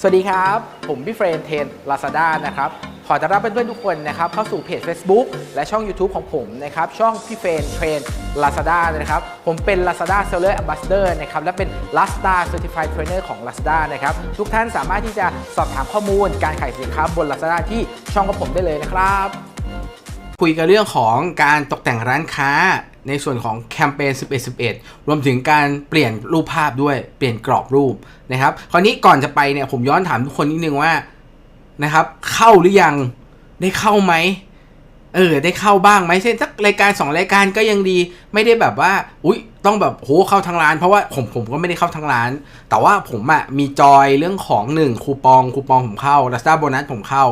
สวัสดีครับ ผมพี่เฟรนเทน Lazada นะครับ ขอต้อนรับเพื่อนๆทุกคนนะครับ เข้าสู่เพจ Facebook และช่อง YouTube ของผมนะครับ ช่องพี่เฟรนเทรน Lazada นะครับ ผมเป็น Lazada Seller Ambassador นะครับ และเป็น Lazada Certified Trainer ของ Lazada นะครับ ทุกท่านสามารถที่จะสอบถามข้อมูลการขายสินค้าบน Lazada ที่ช่องของผมได้เลยนะครับ คุยกันเรื่องของการตกแต่งร้านค้า ในส่วนของแคมเปญ 11 11 รวมถึงการเปลี่ยนรูปภาพด้วย เปลี่ยนกรอบรูปนะครับ คราวนี้ก่อนจะไปเนี่ยผมย้อนถามทุกคนนิดนึงว่านะครับ เข้าหรือยัง ได้เข้าไหมเออได้เข้าบ้างไหมเช่นสักรายการสองรายการก็ยังดี ไม่ได้แบบว่า อุ๊ย ต้องแบบโหเข้าทางร้าน เพราะว่าผมผมก็ไม่ได้เข้าทางร้าน แต่ว่าผมอะมีจอยเรื่องของหนึ่งคูปอง คูปองผมเข้า l a s t a โบนัสผมเข้า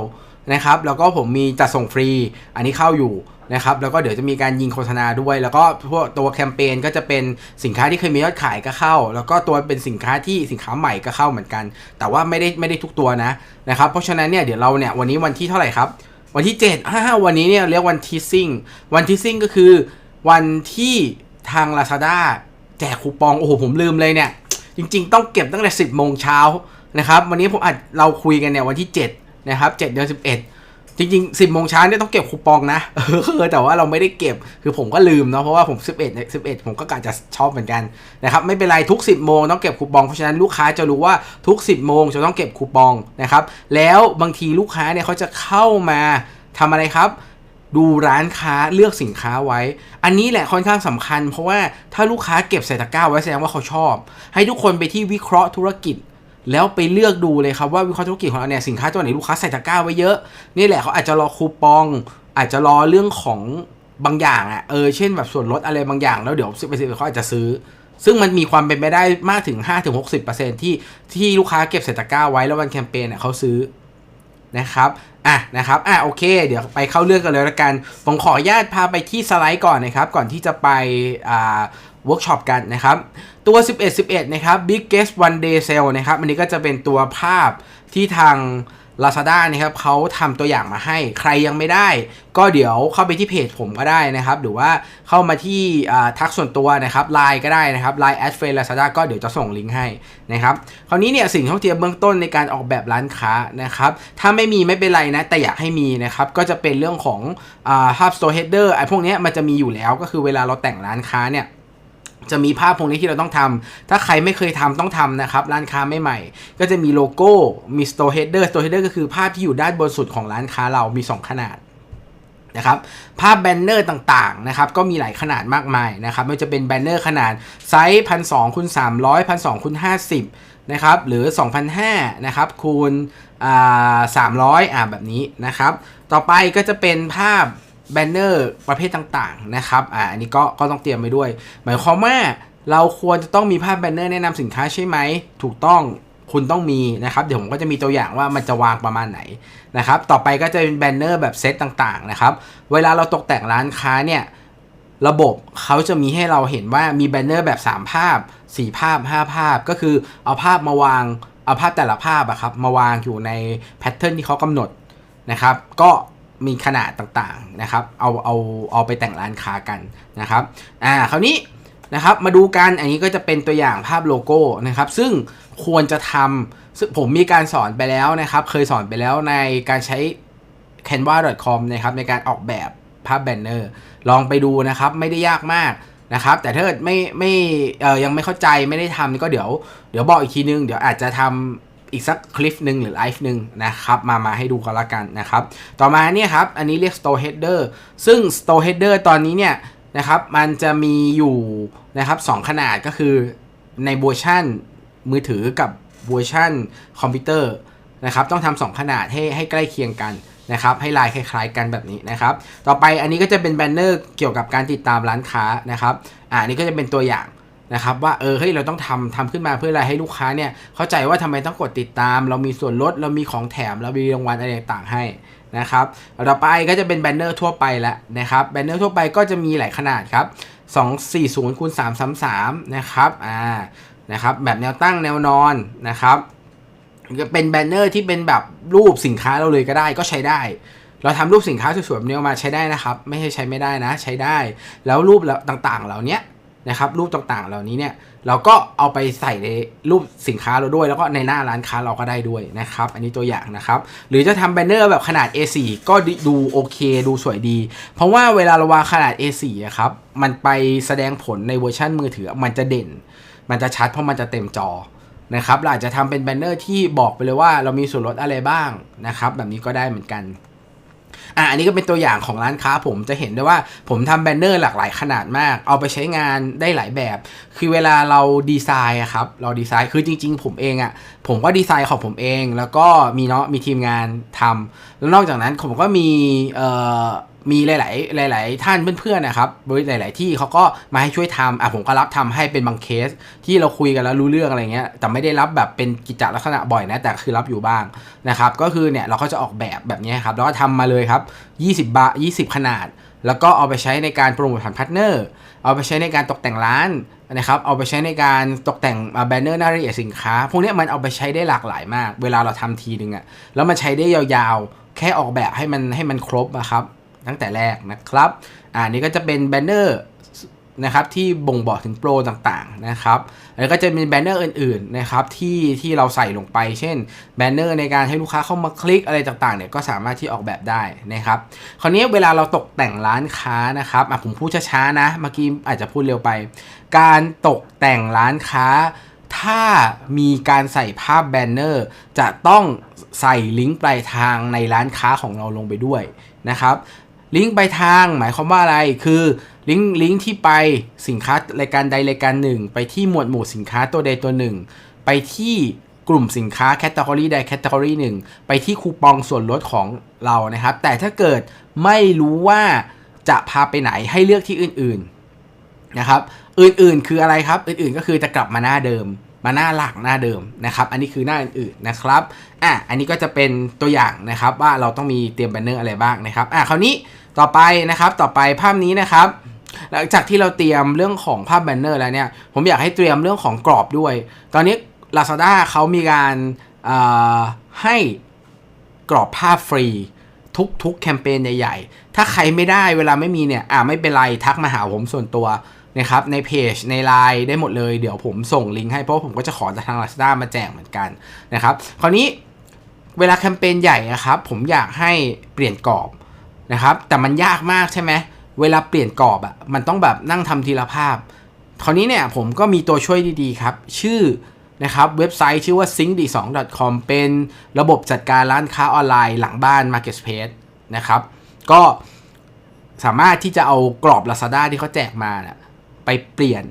นะครับ แล้วก็ผมมีจัดส่งฟรี อันนี้เข้าอยู่ นะครับแล้วก็เดี๋ยวจะมีการยิงโฆษณาด้วย แล้วก็พวกตัวแคมเปญก็จะเป็นสินค้าที่เคยมียอดขายก็เข้า แล้วก็ตัวเป็นสินค้าที่สินค้าใหม่ก็เข้าเหมือนกัน แต่ว่าไม่ได้ไม่ได้ทุกตัวนะนะครับเพราะฉะนั้นเนี่ยเดี๋ยวเราเนี่ยวันนี้วันที่เท่าไหร่ครับ วันที่7ฮ่าวันนี้เนี่ยเรียกวันทีซิ่งวันทีซิ่งก็คือวันที่ทาง Lazada แจกคูปองโอ้โหผมลืมเลยเนี่ยจริง ๆ ต้องเก็บตั้งแต่ 10โมงเช้านะครับวันนี้ผมอาจเราคุยกันเนี่ยวันที่7นะครับ7เดือน11 จริงๆ10โมงเช้าเนี่ยต้องเก็บคูปองนะเออแต่ว่าเราไม่ได้เก็บคือผมก็ลืมเนาะเพราะว่าผม11เนี่ย11ผมก็กะจะชอบเหมือนกันนะครับไม่เป็นไรทุก10โมงต้องเก็บคูปองเพราะฉะนั้นลูกค้าจะรู้ว่าทุก10โมงจะต้องเก็บคูปองนะครับแล้วบางทีลูกค้าเนี่ยเขาจะเข้ามาทำอะไรครับดูร้านค้าเลือกสินค้าไว้ อันนี้แหละค่อนข้างสำคัญ เพราะว่าถ้าลูกค้าเก็บใส่ตะกร้าไว้แสดงว่าเขาชอบ ให้ทุกคนไปที่วิเคราะห์ธุรกิจ แล้วไปเลือกดูเลยครับว่าวิเคราะห์ธุรกิจของเราเนี่ยสินค้าตัวไหนลูกค้าใส่ตะกร้าไว้เยอะ นี่แหละเขาอาจจะรอคูปอง อาจจะรอเรื่องของบางอย่างอะ่ะเออเช่นแบบส่วนลดอะไรบางอย่างแล้วเดี๋ยวสิบเปอร์เซ็นต์เขาอาจจะซื้อ ซึ่งมันมีความเป็นไปได้มากถึง5-60%ที่ที่ลูกค้าเก็บใส่ตะกร้าไว้แล้ววันแคมเปญเนี่ยเขาซื้อ นะครับอะนะครับอะโอเค เดี๋ยวไปเข้าเรื่องกันเลยละกัน ผมขออนุญาตพาไปที่สไลด์ก่อนนะครับ ก่อนที่จะไปอ่าเวิร์กช็อปกันนะครับ ตัว 11 11 นะครับ biggest one day sale นะครับ อันนี้ก็จะเป็นตัวภาพที่ทาง Lazada นะครับเขาทำตัวอย่างมาให้ใครยังไม่ได้ ก็เดี๋ยวเข้าไปที่เพจผมก็ได้นะครับ หรือว่าเข้ามาที่ทักส่วนตัวนะครับ Line ก็ได้นะครับ Line at f r i e n Lazada ก็เดี๋ยวจะส่งลิงก์ให้นะครับคราวนี้เนี่ยสิ่งท่องเที่ยวเบื้องต้นในการออกแบบร้านค้านะครับถ้าไม่มีไม่เป็นไรนะ แต่อยากให้มีนะครับก็จะเป็นเรื่องของอาภาพ store header ไอ้พวกนี้มันจะมีอยู่แล้วก็คือเวลาเราแต่งร้านค้าเนี่ย จะมีภาพพวกนี้ที่เราต้องทำถ้าใครไม่เคยทำต้องทำนะครับ ร้านค้าไม่ใหม่ ก็จะมีโลโก้ มี store header store header ก็คือภาพที่อยู่ด้านบนสุดของร้านค้าเรามี 2 ขนาดนะครับภาพแบนเนอร์ต่างๆนะครับก็มีหลายขนาดมากมายนะครับไม่ว่าจะเป็นแบนเนอร์ขนาดไซส์พันสองคูณสามร้อยพันสองคูณห้าสิบนะครับหรือ 2,500นะครับคูณอ่าสามร้อยอ่าแบบนี้นะครับ ต่อไปก็จะเป็นภาพ แบนเนอร์ประเภทต่างๆนะครับอ่าอันนี้ก็ก็ต้องเตรียมไปด้วย หมายความว่าเราควรจะต้องมีภาพแบนเนอร์แนะนำสินค้าใช่ไหม ถูกต้องคุณต้องมีนะครับ เดี๋ยวผมก็จะมีตัวอย่างว่ามันจะวางประมาณไหนนะครับ ต่อไปก็จะเป็นแบนเนอร์แบบเซตต่างๆนะครับ เวลาเราตกแต่งร้านค้าเนี่ย ระบบเขาจะมีให้เราเห็นว่ามีแบนเนอร์แบบ 3 ภาพ 4 ภาพ 5 ภาพ ก็คือเอาภาพมาวาง เอาภาพแต่ละภาพอะครับ มาวางอยู่ในแพทเทิร์นที่เขากำหนดนะครับ ก็ มีขนาดต่างๆนะครับ เอาเอาเอาไปแต่งร้านค้ากันนะครับ อ่า คราวนี้นะครับ มาดูกัน อันนี้ก็จะเป็นตัวอย่างภาพโลโก้นะครับ ซึ่งควรจะทำซึ่งผมมีการสอนไปแล้วนะครับ เคยสอนไปแล้วในการใช้ canva.com นะครับในการออกแบบภาพแบนเนอร์ ลองไปดูนะครับ ไม่ได้ยากมากนะครับ แต่ถ้าเกิดไม่ไม่เออยังไม่เข้าใจไม่ได้ทำนี่ก็เดี๋ยว เดี๋ยวบอกอีกทีนึง เดี๋ยวอาจจะทำ อีกสักคลิปหนึ่งหรือไลฟ์หนึ่งนะครับมามาให้ดูกันละกันนะครับ ต่อมาเนี่ยครับ อันนี้เรียก store header ซึ่ง store header ตอนนี้เนี่ยนะครับมันจะมีอยู่นะครับสองขนาดก็คือในเวอร์ชันมือถือกับเวอร์ชันคอมพิวเตอร์นะครับต้องทำสองขนาดให้ให้ใกล้เคียงกันนะครับให้ลายคล้าย ๆ กันแบบนี้นะครับ ต่อไปอันนี้ก็จะเป็นแบนเนอร์เกี่ยวกับการติดตามร้านค้านะครับอ่าอันนี้ก็จะเป็นตัวอย่าง นะครับว่าเออเฮ้ยเราต้องทำทำขึ้นมาเพื่ออะไรให้ลูกค้าเนี่ยเข้าใจว่าทำไมต้องกดติดตาม เรามีส่วนลดเรามีของแถมเรามีรางวัลอะไรต่างๆให้นะครับต่อไปก็จะเป็นแบนเนอร์ทั่วไปแล้วนะครับแบนเนอร์ทั่วไปก็จะมีหลายขนาดครับ240คูณ333นะครับอ่านะครับแบบแนวตั้งแนวนอนนะครับจะเป็นแบนเนอร์ที่เป็นแบบรูปสินค้าเราเลยก็ได้ก็ใช้ได้ เราทำรูปสินค้าสวยๆแบบนี้ออกมาใช้ได้นะครับ ไม่ใช่ใช้ไม่ได้นะใช้ได้ แล้วรูปต่างๆ เหล่านี้ นะครับรูปต่างๆ เหล่านี้เนี่ยเราก็เอาไปใส่ในรูปสินค้าเราด้วย แล้วก็ในหน้าร้านค้าเราก็ได้ด้วยนะครับ อันนี้ตัวอย่างนะครับ หรือจะทำแบนเนอร์แบบขนาด A4 ก็ดูโอเค ดูสวยดี เพราะว่าเวลาเราวางขนาด A4 อะครับมันไปแสดงผลในเวอร์ชันมือถือมันจะเด่น มันจะชัดเพราะมันจะเต็มจอนะครับเราอาจจะทำเป็นแบนเนอร์ที่บอกไปเลยว่าเรามีส่วนลดอะไรบ้างนะครับ แบบนี้ก็ได้เหมือนกัน อะอันนี้ก็เป็นตัวอย่างของร้านค้าผมจะเห็นได้ว่าผมทำแบนเนอร์หลากหลายขนาดมาก เอาไปใช้งานได้หลายแบบ คือเวลาเราดีไซน์ครับเราดีไซน์คือจริง ๆ ผมเองอะผมก็ดีไซน์ของผมเอง แล้วก็มีเนาะมีทีมงานทำแล้วนอกจากนั้นผมก็มีเอ่อ มีหลาย ๆ หลาย ๆ ท่านเพื่อน ๆ นะครับบริษัทหลาย ๆ ที่เขาก็มาให้ช่วยทำอะผมก็รับทำให้เป็นบางเคส ที่เราคุยกันแล้วรู้เรื่องอะไรเงี้ย แต่ไม่ได้รับแบบเป็นกิจลักษณะบ่อยนะ แต่คือรับอยู่บ้างนะครับ ก็คือเนี่ยเราก็จะออกแบบแบบนี้ครับ แล้วก็ทำมาเลยครับ 20 บาท 20 ขนาด แล้วก็เอาไปใช้ในการโปรโมทผ่านพาร์ทเนอร์ เอาไปใช้ในการตกแต่งร้านนะครับ เอาไปใช้ในการตกแต่งแบนเนอร์หน้ารายละเอียดสินค้า พวกนี้มันเอาไปใช้ได้หลากหลายมาก เวลาเราทำทีนึงอะแล้วมันใช้ได้ยาวๆ แค่ออกแบบให้มันให้มันครบนะครับ ตั้งแต่แรกนะครับอ่านี่ก็จะเป็นแบนเนอร์นะครับที่บ่งบอกถึงโปรต่างๆนะครับแล้วก็จะมีแบนเนอร์อื่นๆนะครับที่ที่เราใส่ลงไป เช่นแบนเนอร์ในการให้ลูกค้าเข้ามาคลิกอะไรต่างๆเนี่ยก็สามารถที่ออกแบบได้นะครับคราวนี้เวลาเราตกแต่งร้านค้านะครับอะผมพูดช้าๆนะเมื่อกี้อาจจะพูดเร็วไป การตกแต่งร้านค้า ถ้ามีการใส่ภาพแบนเนอร์จะต้องใส่ลิงก์ปลายทางในร้านค้าของเราลงไปด้วยนะครับ ลิงก์ไปทางหมายความว่าอะไร คือลิงก์ลิงก์ที่ไปสินค้ารายการใดรายการหนึ่ง ไปที่หมวดหมู่สินค้าตัวใดตัวหนึ่ง ไปที่กลุ่มสินค้าแคตตา o r y ใดแคตตา o r y หนึ่งไปที่คูปองส่วนลดของเรานะครับ แต่ถ้าเกิดไม่รู้ว่าจะพาไปไหนให้เลือกที่อื่นๆนะครับ อื่นๆคืออะไรครับ อื่นๆก็คือจะกลับมาหน้าเดิม มาหน้าหลักหน้าเดิมนะครับ อันนี้คือหน้าอื่นๆนะครับอะอันนี้ก็จะเป็นตัวอย่างนะครับว่าเราต้องมีเตรียมแบนเนอร์อะไรบ้างนะครับอะคราวนี้ต่อไปนะครับต่อไปภาพนี้นะครับหลังจากที่เราเตรียมเรื่องของภาพแบนเนอร์แล้วเนี่ยผมอยากให้เตรียมเรื่องของกรอบด้วย ตอนนี้ Lazada เขามีการให้กรอบภาพฟรีทุกทุกแคมเปญใหญ่ๆ ถ้าใครไม่ได้เวลาไม่มีเนี่ยอ่าไม่เป็นไรทักมาหาผมส่วนตัว นะครับในเพจในไลน์ได้หมดเลยเดี๋ยวผมส่งลิงก์ให้เพราะผมก็จะขอจากทาง Lazada มาแจกเหมือนกันนะครับคราวนี้เวลาแคมเปญใหญ่นะครับผมอยากให้เปลี่ยนกรอบนะครับแต่มันยากมากใช่ไหมเวลาเปลี่ยนกรอบอะ่ะมันต้องแบบนั่งทำทีละภาพ คราวนี้เนี่ยผมก็มีตัวช่วยดีๆครับ ชื่อนะครับเว็บไซต์ชื่อว่า s y n c d 2 com เป็นระบบจัดการร้านค้าออนไลน์หลังบ้าน Marketplace นะครับ ก็สามารถที่จะเอากรอบ Lazada ที่เขาแจกมานะ ไปเปลี่ยน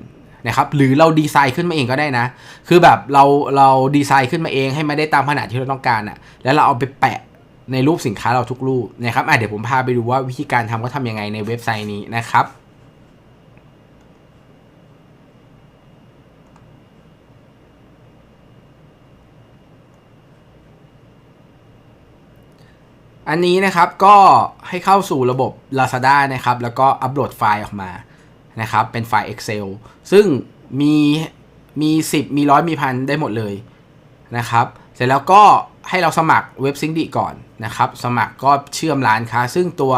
นะครับหรือเราดีไซน์ขึ้นมาเองก็ได้นะ คือแบบเราเราดีไซน์ขึ้นมาเองให้ไม่ได้ตามขนาดที่เราต้องการอะ่ะแล้วเราเอาไปแปะในรูปสินค้าเราทุกรูปนะครับอะเดี๋ยวผมพาไปดูว่าวิธีการทำก็ทำยังไงในเว็บไซต์นี้นะครับอันนี้นะครับก็ให้เข้าสู่ระบบ Lazada นะครับ แล้วก็อัปโหลดไฟล์ออกมา นะครับ เป็นไฟล์ Excel ซึ่งมีมี 10 มีร้อยมีพันได้หมดเลยนะครับ เสร็จแล้วก็ให้เราสมัครเว็บซิงดีก่อนนะครับ สมัครก็เชื่อมร้านค้า ซึ่งตัว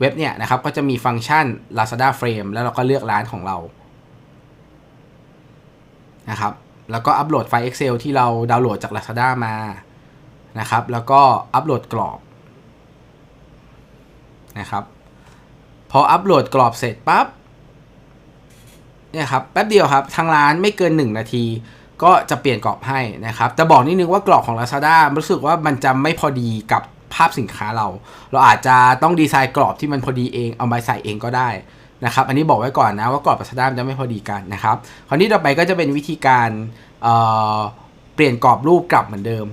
เว็บเนี่ยนะครับ ก็จะมีฟังก์ชัน Lazada Frame แล้วเราก็เลือกร้านของเรานะครับ แล้วก็อัปโหลดไฟล์ Excel ที่เราดาวน์โหลดจาก Lazada มานะครับ แล้วก็อัปโหลดกรอบนะครับ พออัปโหลดกรอบเสร็จปั๊บ เนี่ยครับแป๊บเดียวครับทางร้านไม่เกิน 1 นาที ก็จะเปลี่ยนกรอบให้นะครับแต่บอกนิดนึงว่ากรอบของ Lazada รู้สึกว่ามันจะไม่พอดีกับภาพสินค้าเรา เราอาจจะต้องดีไซน์กรอบที่มันพอดีเองเอามาใส่เองก็ได้นะครับอันนี้บอกไว้ก่อนนะว่ากรอบ Lazada มันจะไม่พอดีกันนะครับคราวนี้ต่อไปก็จะเป็นวิธีการเเปลี่ยนกรอบรูปกลับเหมือนเดิม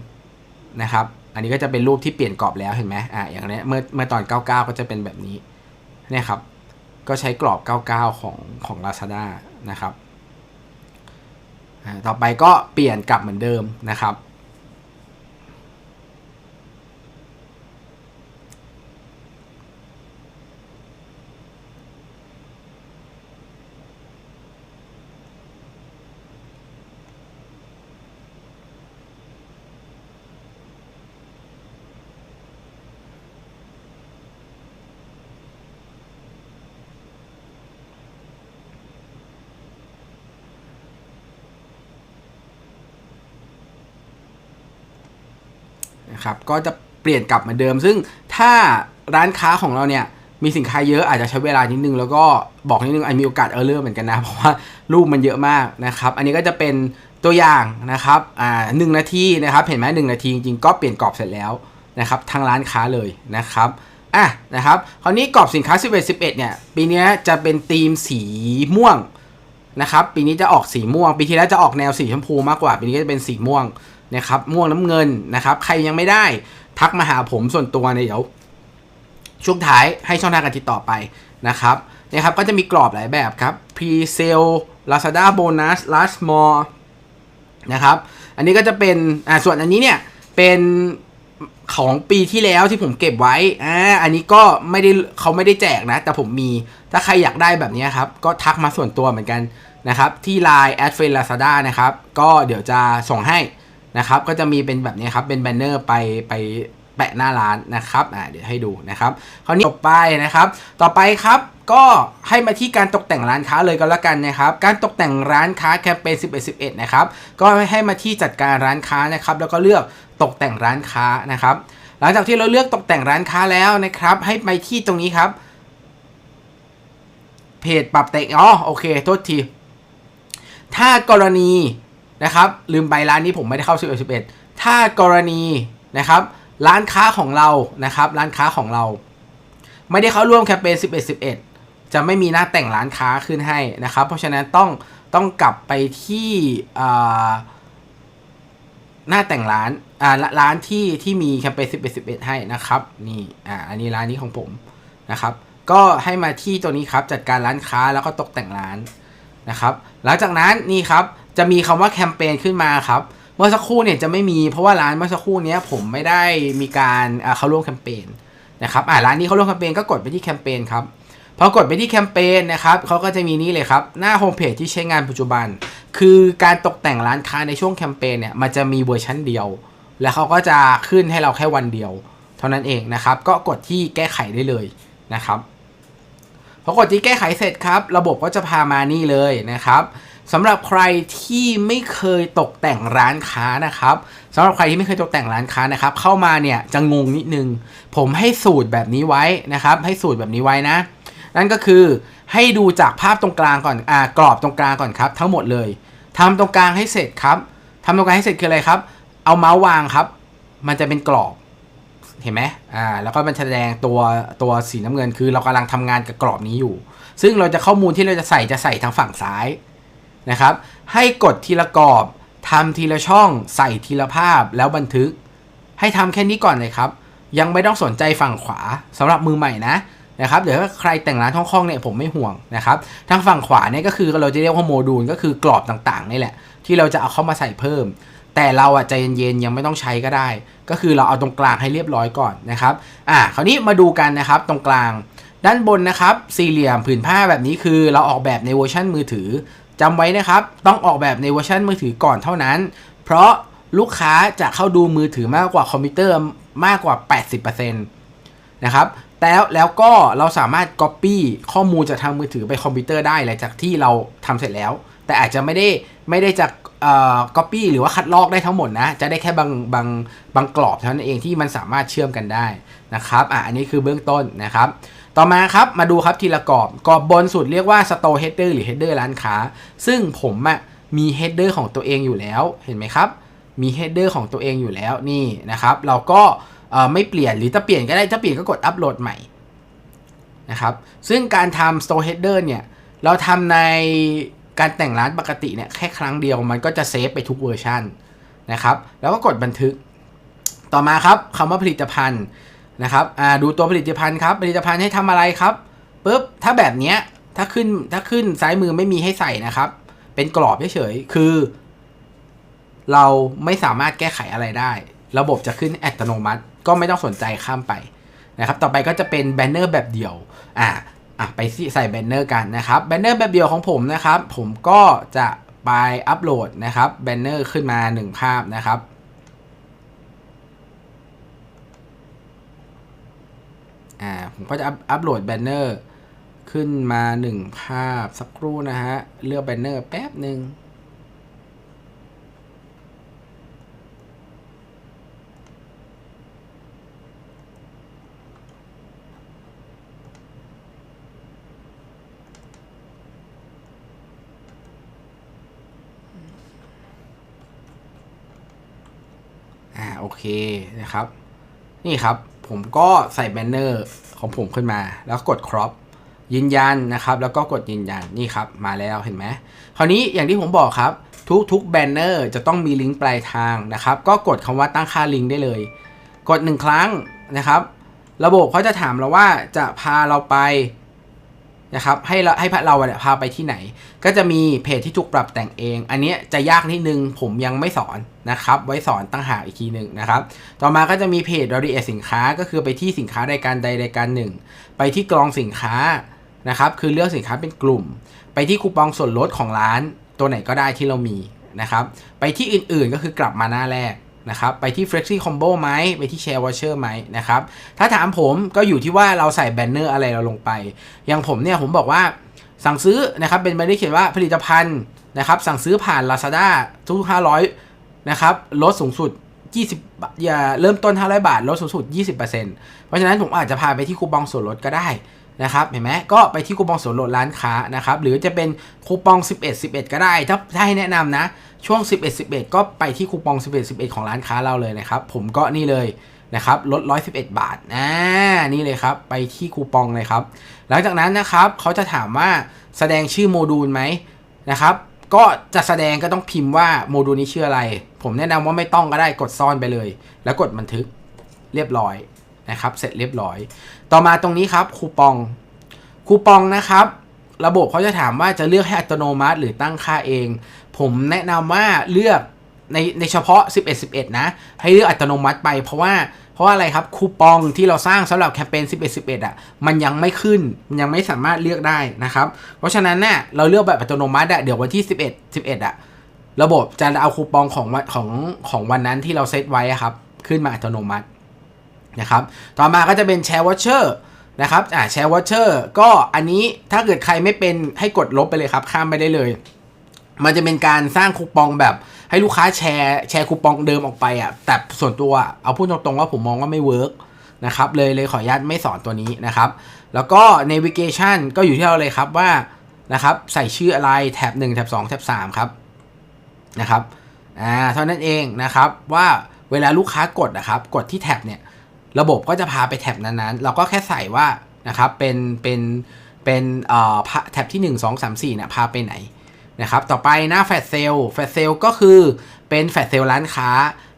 นะครับอันนี้ก็จะเป็นรูปที่เปลี่ยนกรอบแล้วเห็นไหมอ่าอย่างนี้เมื่อเมื่อตอน 99 ก็จะเป็นแบบนี้เนี่ยครับก็ใช้กรอบ 99 ของของ Lazada นะครับต่อไปก็เปลี่ยนกลับเหมือนเดิมนะครับ นะครับก็จะเปลี่ยนกลับมือนเดิม ซึ่งถ้าร้านค้าของเราเนี่ยมีสินค้าเยอะอาจจะใช้เวลานิดนึง แล้วก็บอกนิดนึงอันมีโอกาสเออร์เลอร์เหมือนกันนะ เพราะว่ารูปมันเยอะมากนะครับ อันนี้ก็จะเป็นตัวอย่างนะครับอ่าหนึ่งนาทีนะครับ เห็นไหมหนึ่งนาทีจริงๆก็เปลี่ยนกรอบเสร็จแล้วนะครับทางร้านค้าเลยนะครับอะนะครับคราวนี้กรอบสินค้า 11 11 เนี่ย ปีนี้จะเป็นธีมสีม่วงนะครับ ปีนี้จะออกสีม่วง ปีที่แล้วจะออกแนวสีชมพูมากกว่า ปีนี้ก็จะเป็นสีม่วง นะครับม่วงน้ำเงินนะครับ ใครยังไม่ได้ทักมาหาผมส่วนตัวในเดี๋ยว ช่วงท้ายให้ช่องทางการติดต่อไปนะครับนะครับก็จะมีกรอบหลายแบบครับ Pre-sale Lazada Bonus Last More นะครับ อันนี้ก็จะเป็นอ่าส่วนอันนี้เนี่ยเป็นของปีที่แล้วที่ผมเก็บไว้อ่าอันนี้ก็ไม่ได้เขาไม่ได้แจกนะ แต่ผมมีถ้าใครอยากได้แบบนี้ครับ ก็ทักมาส่วนตัวเหมือนกันนะครับ ที่ Line at f r i e n Lazada นะครับ ก็เดี๋ยวจะส่งให้ นะครับก็จะมีเป็นแบบนี้ครับเป็นแบนเนอร์ไปไปแปะหน้าร้านนะครับอ่าเดี๋ยวให้ดูนะครับคราวนี้ต่อไปนะครับ ต่อไปครับก็ให้มาที่การตกแต่งร้านค้าเลยก็แล้วกันนะครับ การตกแต่งร้านค้าแคมเปญ11 11 นะครับ ก็ให้มาที่จัดการร้านค้านะครับ แล้วก็เลือกตกแต่งร้านค้านะครับ หลังจากที่เราเลือกตกแต่งร้านค้าแล้วนะครับ ให้ไปที่ตรงนี้ครับ เพจปรับแต่งอ๋อโอเคโทษที ถ้ากรณี นะครับ ลืมไปร้านนี้ผมไม่ได้เข้า 11 11 ถ้ากรณีนะครับร้านค้าของเรานะครับ ร้านค้าของเรา ไม่ได้เข้าร่วมแคมเปญ 11 11 จะไม่มีหน้าแต่งร้านค้าขึ้นให้นะครับ เพราะฉะนั้นต้องต้องกลับไปที่หน้าแต่งร้านอ่าร้านที่ที่มีแคมเปญ 11 11 ให้นะครับนี่อ่าอันนี้ร้านนี้ของผมนะครับ ก็ให้มาที่ตัวนี้ครับจัดการร้านค้าแล้วก็ตกแต่งร้านนะครับ หลังจากนั้นนี่ครับ จะมีคำว่าแคมเปญขึ้นมาครับ เมื่อสักครู่เนี่ยจะไม่มีเพราะว่าร้านเมื่อสักครู่เนี้ยผมไม่ได้มีการเข้าร่วมแคมเปญนะครับอ่าร้านนี้เขาร่วมแคมเปญก็กดไปที่แคมเปญครับพอกดไปที่แคมเปญนะครับเขาก็จะมีนี่เลยครับ หน้าโฮมเพจที่ใช้งานปัจจุบัน คือการตกแต่งร้านค้าในช่วงแคมเปญเนี่ยมันจะมีเวอร์ชันเดียว แล้วเขาก็จะขึ้นให้เราแค่วันเดียว เท่านั้นเองนะครับ ก็กดที่แก้ไขได้เลยนะครับพอกดที่แก้ไขเสร็จครับ ระบบก็จะพามานี่เลยนะครับ สำหรับใครที่ไม่เคยตกแต่งร้านค้านะครับสำหรับใครที่ไม่เคยตกแต่งร้านค้านะครับ เข้ามาเนี่ยจะงงนิดนึง ผมให้สูตรแบบนี้ไว้นะครับ ให้สูตรแบบนี้ไว้นะ นั่นก็คือให้ดูจากภาพตรงกลางก่อนอ่ากรอบตรงกลางก่อนครับ ทั้งหมดเลยทำตรงกลางให้เสร็จครับทำตรงกลางให้เสร็จคืออะไรครับ เอาเมาส์วางครับ มันจะเป็นกรอบเห็นไหมอ่า แล้วก็มันแสดงตัวตัวสีน้ำเงินคือเรากำลังทำงานกับกรอบนี้อยู่ ซึ่งเราจะข้อมูลที่เราจะใส่จะใส่ทางฝั่งซ้าย นะครับ ให้กดทีละกรอบทำทีละช่อง ใส่ทีละภาพแล้วบันทึก ให้ทำแค่นี้ก่อนเลยครับ ยังไม่ต้องสนใจฝั่งขวาสำหรับมือใหม่นะนะครับเดี๋ยวถ้าใครแต่งร้านท่องๆเนี่ยผมไม่ห่วงนะครับทางฝั่งขวาเนี่ยก็คือเราจะเรียกว่าโมดูลก็คือกรอบต่างๆนี่แหละ ที่เราจะเอาเข้ามาใส่เพิ่ม แต่เราอะใจเย็นๆยังไม่ต้องใช้ก็ได้ ก็คือเราเอาตรงกลางให้เรียบร้อยก่อนนะครับอ่าคราวนี้มาดูกันนะครับตรงกลาง ด้านบนนะครับสี่เหลี่ยมผืนผ้าแบบนี้คือเราออกแบบในเวอร์ชันมือถือ จำไว้นะครับ ต้องออกแบบในเวอร์ชันมือถือก่อนเท่านั้น เพราะลูกค้าจะเข้าดูมือถือมากกว่าคอมพิวเตอร์มากกว่า 80%นะครับแล้วแล้วก็เราสามารถ Copy ข้อมูลจากทางมือถือไปคอมพิวเตอร์ได้หลังจากที่เราทำเสร็จแล้ว แต่อาจจะไม่ได้ไม่ได้จากเอ่อ copy หรือว่าคัดลอกได้ทั้งหมดนะ จะได้แค่บางบางบางกรอบเท่านั้นเองที่มันสามารถเชื่อมกันได้นะครับอะอันนี้คือเบื้องต้นนะครับ ต่อมาครับมาดูครับทีละกรอบกรอบบนสุดเรียกว่า store header หรือ header ร้านค้า ซึ่งผมอะมี header ของตัวเองอยู่แล้วเห็นไหมครับมี header ของตัวเองอยู่แล้วนี่นะครับ เราก็ไม่เปลี่ยนหรือจะเปลี่ยนก็ได้ถ้าเปลี่ยนก็กดอัปโหลดใหม่นะครับซึ่งการทำ store header เนี่ยเราทำในการแต่งร้านปกติเนี่ยแค่ครั้งเดียวมันก็จะเซฟไปทุกเวอร์ชันนะครับแล้วก็กดบันทึก ต่อมาครับคำว่าผลิตภัณฑ์ นะครับอ่าดูตัวผลิตภัณฑ์ครับผลิตภัณฑ์ให้ทำอะไรครับปุ๊บถ้าแบบเนี้ยถ้าขึ้นถ้าขึ้นซ้ายมือไม่มีให้ใส่นะครับ เป็นกรอบเฉยๆคือ เราไม่สามารถแก้ไขอะไรได้ ระบบจะขึ้นอัตโนมัติ ก็ไม่ต้องสนใจข้ามไปนะครับ ต่อไปก็จะเป็นแบนเนอร์แบบเดี่ยวอะอะไปใส่แบนเนอร์กันนะครับแบนเนอร์แบบเดี่ยวของผมนะครับ ผมก็จะไปอัปโหลดนะครับแบนเนอร์ขึ้นมา 1 ภาพนะครับ่าผมก็จะอัพโหลดแบนเนอร์ขึ้นมา 1 ภาพสักครู่นะฮะ เลือกแบนเนอร์แป๊บหนึ่งโอเคนะครับ นี่ครับ ผมก็ใส่แบนเนอร์ของผมขึ้นมา แล้วกด crop ยืนยันนะครับ แล้วก็กดยืนยันนี่ครับ มาแล้วเห็นไหมคราวนี้อย่างที่ผมบอกครับ ทุกทุกแบนเนอร์จะต้องมีลิงก์ปลายทางนะครับ ก็กดคำว่าตั้งค่าลิงก์ได้เลย กดหนึ่งครั้งนะครับ ระบบเขาจะถามเราว่าจะพาเราไป นะครับให้เราให้เราเนี่ยพาไปที่ไหน ก็จะมีเพจที่ถูกปรับแต่งเอง อันนี้จะยากนิดนึงผมยังไม่สอนนะครับไว้สอนตั้งหากอีกทีหนึ่งนะครับต่อมาก็จะมีเพจรายละเอียดสินค้าก็คือไปที่สินค้ารายการใดรายการหนึ่ง ไปที่กรองสินค้านะครับคือเลือกสินค้าเป็นกลุ่ม ไปที่คูปองส่วนลดของร้าน ตัวไหนก็ได้ที่เรามีนะครับไปที่อื่นๆก็คือกลับมาหน้าแรก นะครับไปที่ Flexi Combo ไหมไปที่ Share Voucher ไหมนะครับถ้าถามผมก็อยู่ที่ว่าเราใส่แบนเนอร์อะไรเราลงไป อย่างผมเนี่ยผมบอกว่าสั่งซื้อนะครับเป็นใบที่เขียนว่าผลิตภัณฑ์นะครับสั่งซื้อผ่าน Lazada ทุก 500นะครับลดสูงสุด 20อย่าเริ่มต้น 500 บาทลดสูงสุด 20%เพราะฉะนั้นผมอาจจะพาไปที่คูปองส่วนลดก็ได้ นะครับเห็นไหมก็ไปที่คูปองส่วนลดร้านค้านะครับหรือจะเป็นคูปอง 11 11 ก็ได้ ถ้าถ้าให้แนะนำนะช่วง 11 11 ก็ไปที่คูปอง 11 11 ของร้านค้าเราเลยนะครับผมก็นี่เลยนะครับลด 111 บาทอ่านี่เลยครับ ไปที่คูปองเลยครับ หลังจากนั้นนะครับเขาจะถามว่าแสดงชื่อโมดูลไหมนะครับ ก็จะแสดงก็ต้องพิมพ์ว่าโมดูลนี้ชื่ออะไร ผมแนะนำว่าไม่ต้องก็ได้กดซ่อนไปเลย แล้วกดบันทึกเรียบร้อย นะครับ เสร็จเรียบร้อย ต่อมาตรงนี้ครับคูปอง คูปองนะครับ ระบบเขาจะถามว่าจะเลือกให้อัตโนมัติ หรือตั้งค่าเอง ผมแนะนำว่าเลือกในในเฉพาะ 11 11 นะ ให้เลือกอัตโนมัติไปเพราะว่าเพราะว่าอะไรครับคูปองที่เราสร้างสำหรับแคมเปญ 11 11 อะ มันยังไม่ขึ้นยังไม่สามารถเลือกได้นะครับ เพราะฉะนั้นเนี่ยเราเลือกแบบอัตโนมัติอะเดี๋ยววันที่ 11 11 อะ ระบบจะเอาคูปองของวันของของวันนั้นที่เราเซตไว้ครับ ขึ้นมาอัตโนมัติ นะครับ ต่อมาก็จะเป็นแชร์วอชเชอร์นะครับอ่าแชร์วอชเชอร์ก็อันนี้ถ้าเกิดใครไม่เป็นให้กดลบไปเลยครับ ข้ามไปได้เลย มันจะเป็นการสร้างคูปองแบบให้ลูกค้าแชร์แชร์คูปองเดิมออกไปอะแต่ส่วนตัวเอาพูดตรงๆว่าผมมองว่าไม่เวิร์กนะครับเลยเลยขออนุญาตไม่สอนตัวนี้นะครับ แล้วก็ navigation ก็อยู่ที่เราเลยครับว่านะครับใส่ชื่ออะไรแท็บ1แท็บ2แท็บ3ครับนะครับอ่าเท่านั้นเองนะครับว่าเวลาลูกค้ากดนะครับ กดที่แท็บเนี่ย ระบบก็จะพาไปแท็บนั้นๆ เราก็แค่ใส่ว่านะครับเป็นเป็นเป็นเอ่อแท็บที่ 1 2 3 4เนี่ยพาไปไหนนะครับต่อไปหน้าแฟลชเซลแฟลชเซลก็คือเป็นแฟลชเซลร้านค้า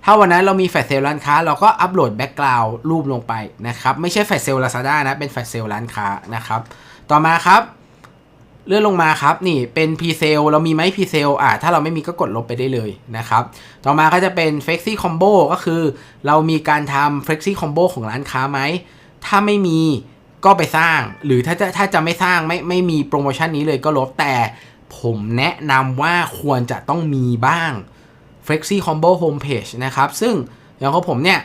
ถ้าวันนั้นเรามีแฟลชเซลร้านค้า เราก็อัปโหลดแบ็กกราวด์รูปลงไปนะครับ ไม่ใช่แฟลชเซลลาซาด้านะ เป็นแฟลชเซลร้านค้านะครับ ต่อมาครับ เลื่อนลงมาครับนี่เป็นพ r เซลเรามีไหมพ r เซลอ่าถ้าเราไม่มีก็กดลบไปได้เลยนะครับ ต่อมาก็จะเป็น Flexi Combo ก็คือ เรามีการทำ Flexi Combo ของร้านค้าไหม ถ้าไม่มีก็ไปสร้าง หรือถ้าจะถ้าจะไม่สร้างไม่ไม่มีโปรโมชั่นนี้เลยก็ลบแต่ผมแนะนำว่าควรจะต้องมีบ้าง Flexi Combo Homepage นะครับ ซึ่งอย่างของผมเนี่ย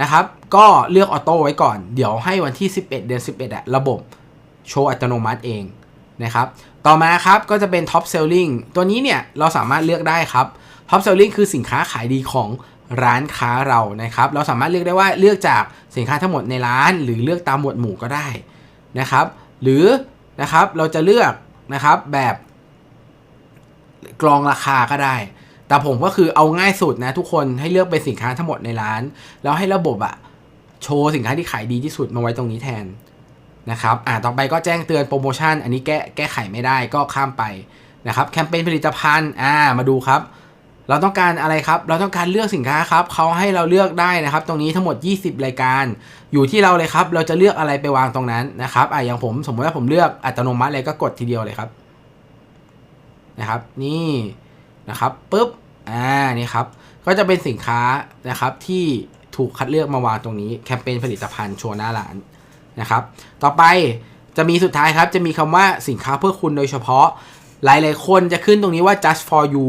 นะครับก็เลือกออโต้ไว้ก่อน เดี๋ยวให้วันที่ 11 เดือน 11อะระบบโชว์อัตโนมัติเอง นะครับ ต่อมาครับก็จะเป็น Top Selling ตัวนี้เนี่ยเราสามารถเลือกได้ครับ Top Selling คือสินค้าขายดีของร้านค้าเรานะครับ เราสามารถเลือกได้ว่าเลือกจากสินค้าทั้งหมดในร้าน หรือเลือกตามหมวดหมู่ก็ได้นะครับ หรือนะครับเราจะเลือกนะครับแบบกรองราคาก็ได้ แต่ผมก็คือเอาง่ายสุดนะทุกคนให้เลือกเป็นสินค้าทั้งหมดในร้าน แล้วให้ระบบอะโชว์สินค้าที่ขายดีที่สุดมาไว้ตรงนี้แทน นะครับอ่าต่อไปก็แจ้งเตือนโปรโมชั่น อันนี้แก้แก้ไขไม่ได้ก็ข้ามไปนะครับแคมเปญผลิตภัณฑ์อ่ามาดูครับ เราต้องการอะไรครับ เราต้องการเลือกสินค้าครับเขาให้เราเลือกได้นะครับ ตรงนี้ทั้งหมด 20 รายการ อยู่ที่เราเลยครับ เราจะเลือกอะไรไปวางตรงนั้นนะครับอ่าอย่างผมสมมติว่าผมเลือกอัตโนมัติเลยก็กดทีเดียวเลยครับนะครับ นี่นะครับปุ๊บอ่านี่ครับ ก็จะเป็นสินค้านะครับที่ถูกคัดเลือกมาวางตรงนี้แคมเปญผลิตภัณฑ์โชว์หน้าร้าน นะครับ ต่อไปจะมีสุดท้ายครับ จะมีคำว่าสินค้าเพื่อคุณโดยเฉพาะ หลายๆ คนจะขึ้นตรงนี้ว่า just for you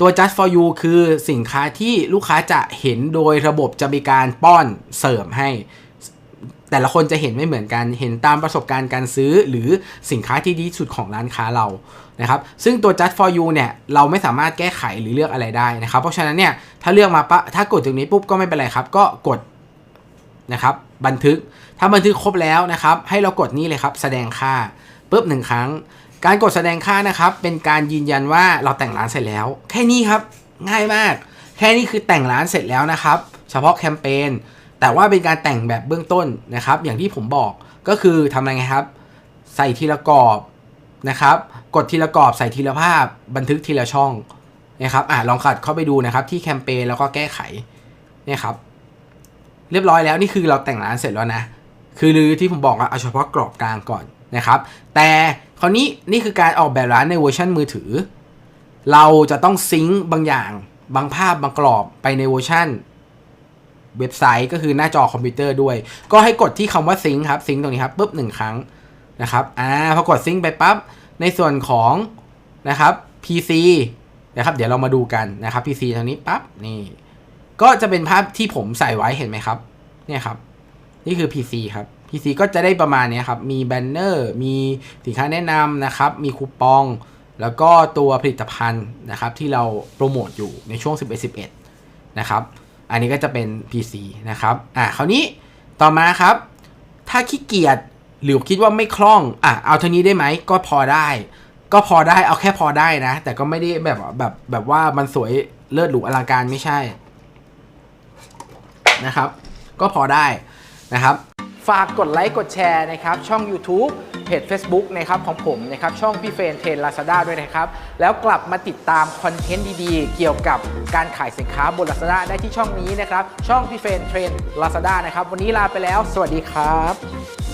ตัว just for you คือสินค้าที่ลูกค้าจะเห็นโดยระบบจะมีการป้อนเสริมให้ แต่ละคนจะเห็นไม่เหมือนกัน เห็นตามประสบการณ์การซื้อ หรือสินค้าที่ดีสุดของร้านค้าเรานะครับ ซึ่งตัว just for you เนี่ย เราไม่สามารถแก้ไขหรือเลือกอะไรได้นะครับ เพราะฉะนั้นเนี่ย ถ้าเลือกมาปะถ้ากดตรงนี้ปุ๊บก็ไม่เป็นไรครับ ก็กด นะครับบันทึกถ้าบันทึกครบแล้วนะครับ ให้เรากดนี่เลยครับ แสดงค่าปุ๊บหนึ่งครั้ง การกดแสดงค่านะครับ เป็นการยืนยันว่าเราแต่งร้านเสร็จแล้ว แค่นี้ครับง่ายมาก แค่นี้คือแต่งร้านเสร็จแล้วนะครับ เฉพาะแคมเปญแต่ว่าเป็นการแต่งแบบเบื้องต้นนะครับ อย่างที่ผมบอกก็คือทำอะไรไงครับ ใส่ทีละกรอบนะครับ กดทีละกรอบใส่ทีละภาพ บันทึกทีละช่องนะครับอะลองขัดเข้าไปดูนะครับที่แคมเปญแล้วก็แก้ไขเนี่ยครับ เรียบร้อยแล้วนี่คือเราแต่งร้านเสร็จแล้วนะคือที่ผมบอกอะเอาเฉพาะกรอบกลางก่อนนะครับ แต่คราวนี้นี่คือการออกแบบร้านในเวอร์ชันมือถือ เราจะต้องซิงค์บางอย่างบางภาพบางกรอบไปในเวอร์ชันเว็บไซต์ก็คือหน้าจอคอมพิวเตอร์ด้วย ก็ให้กดที่คำว่าซิงค์ครับซิงค์ตรงนี้ครับปุ๊บหนึ่งครั้งนะครับอ่าพอกดซิงค์ไปปั๊บในส่วนของนะครับ PC นะครับ เดี๋ยวเรามาดูกันนะครับ PC ทางนี้ปั๊บนี่ ก็จะเป็นภาพที่ผมใส่ไว้เห็นไหมครับ เนี่ยครับ นี่คือ PC ครับ PC ก็จะได้ประมาณนี้ครับ มีแบนเนอร์ มีสินค้าแนะนำนะครับ มีคูปอง แล้วก็ตัวผลิตภัณฑ์นะครับ ที่เราโปรโมทอยู่ในช่วง 11 11 นะครับ อันนี้ก็จะเป็น PC นะครับ อะคราวนี้ต่อมาครับ ถ้าขี้เกียจหรือคิดว่าไม่คล่อง อะ เอาเท่านี้ได้ไหม ก็พอได้ ก็พอได้ เอาแค่พอได้นะ แต่ก็ไม่ได้แบบแบบแบบว่ามันสวยเลิศหรูอลังการไม่ใช่ นะครับ ก็พอได้นะครับ ฝากกดไลค์กดแชร์นะครับ ช่อง YouTube เพจ Facebook นะครับของผมนะครับ ช่องพี่เฟรนเทรนลาซาด้าด้วยนะครับ แล้วกลับมาติดตามคอนเทนต์ดีๆ เกี่ยวกับการขายสินค้าบนลาซาด้าได้ที่ช่องนี้นะครับ ช่องพี่เฟรนเทรนลาซาด้านะครับ วันนี้ลาไปแล้ว สวัสดีครับ